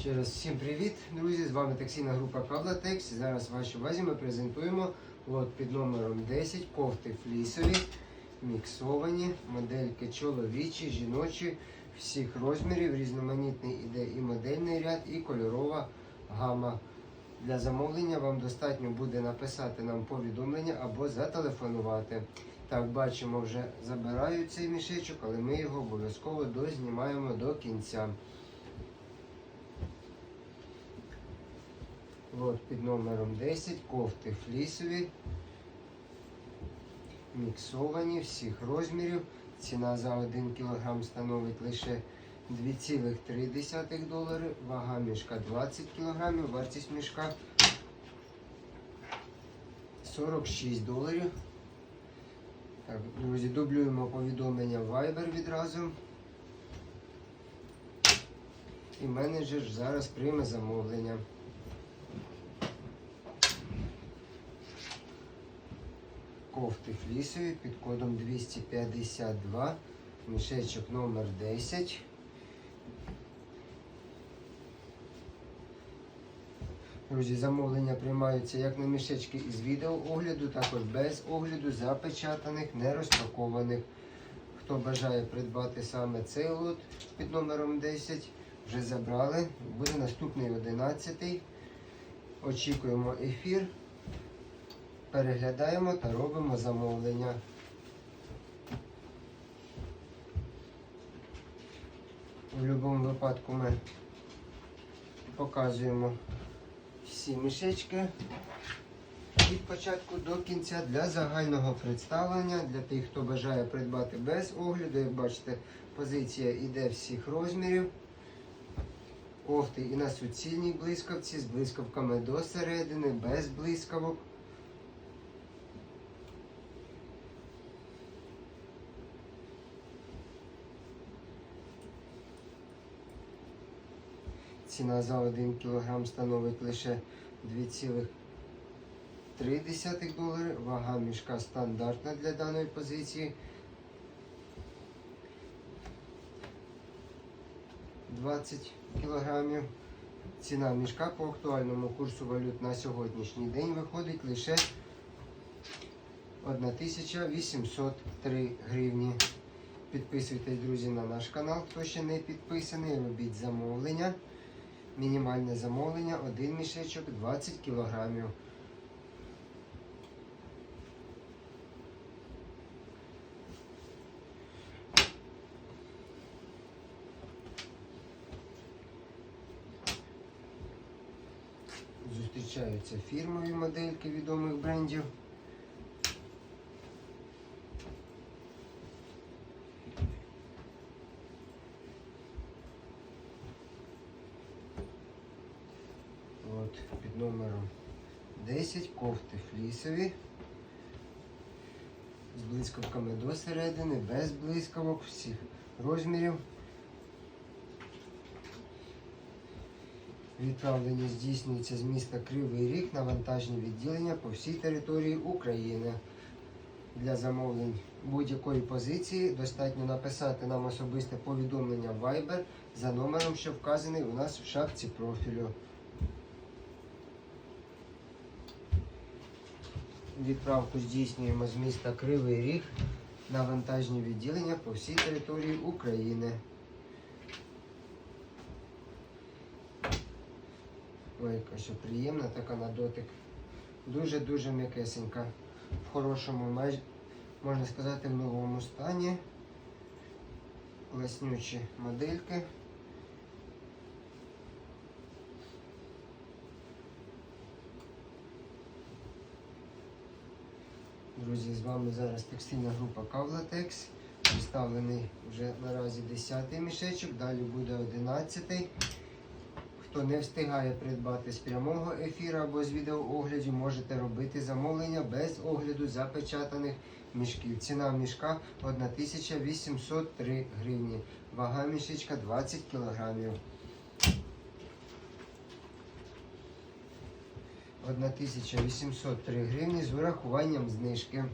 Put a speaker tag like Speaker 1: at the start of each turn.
Speaker 1: Ще раз всім привіт, друзі! З вами таксійна група Каблатекс. Зараз в вашій увазі ми презентуємо лот під номером 10 кофти флісові, міксовані, модельки чоловічі, жіночі, всіх розмірів, різноманітний іде і модельний ряд, і кольорова гама. Для замовлення вам достатньо буде написати нам повідомлення або зателефонувати. Так, бачимо, вже забирають цей мішечок, але ми його обов'язково дознімаємо до кінця. Лот під номером 10, кофти флісові, міксовані всіх розмірів. Ціна за 1 кг становить лише 2,3 долари, вага мішка 20 кг, вартість мішка 46 доларів. Так, друзі, дублюємо повідомлення Viber відразу. І менеджер зараз прийме замовлення. Кофти флісові під кодом 252, мішечок номер 10. Друзі, замовлення приймаються як на мішечки із відеоогляду, також без огляду, запечатаних, не розпакованих. Хто бажає придбати саме цей лот під номером 10, вже забрали. Буде наступний 11. Очікуємо ефір переглядаємо та робимо замовлення. У будь-якому випадку ми показуємо всі мішечки від початку до кінця для загального представлення, для тих, хто бажає придбати без огляду. Як бачите, позиція йде всіх розмірів. Кофти і на суцільній блискавці з блискавками до середини, без блискавок. Ціна за 1 кг становить лише 2,3 долари. Вага мішка стандартна для даної позиції. 20 кг. Ціна мішка по актуальному курсу валют на сьогоднішній день виходить лише 1803 гривні. Підписуйтесь, друзі, на наш канал, хто ще не підписаний, робіть замовлення. Мінімальне замовлення, один мішечок 20 кілограмів. Зустрічаються фірмові модельки відомих брендів. От, під номером 10 кофти флісові. З блискавками до середини, без блискавок, всіх розмірів. Відправлення здійснюється з міста Кривий Ріг на вантажні відділення по всій території України. Для замовлень будь-якої позиції достатньо написати нам особисте повідомлення Viber за номером, що вказаний у нас в шапці профілю. Відправку здійснюємо з міста Кривий Ріг на вантажні відділення по всій території України. Ой, ще приємна така на дотик. Дуже-дуже м'якесенька. В хорошому, можна сказати, в новому стані. Леснючі модельки. Друзі, з вами зараз текстильна група Кавлатекс. Представлений вже наразі 10-й мішечок, далі буде 11. Хто не встигає придбати з прямого ефіру або з відеоогляду, можете робити замовлення без огляду запечатаних мішків. Ціна мішка 1803 гривні. Вага мішечка 20 кілограмів. 1803 гривні з урахуванням знижки.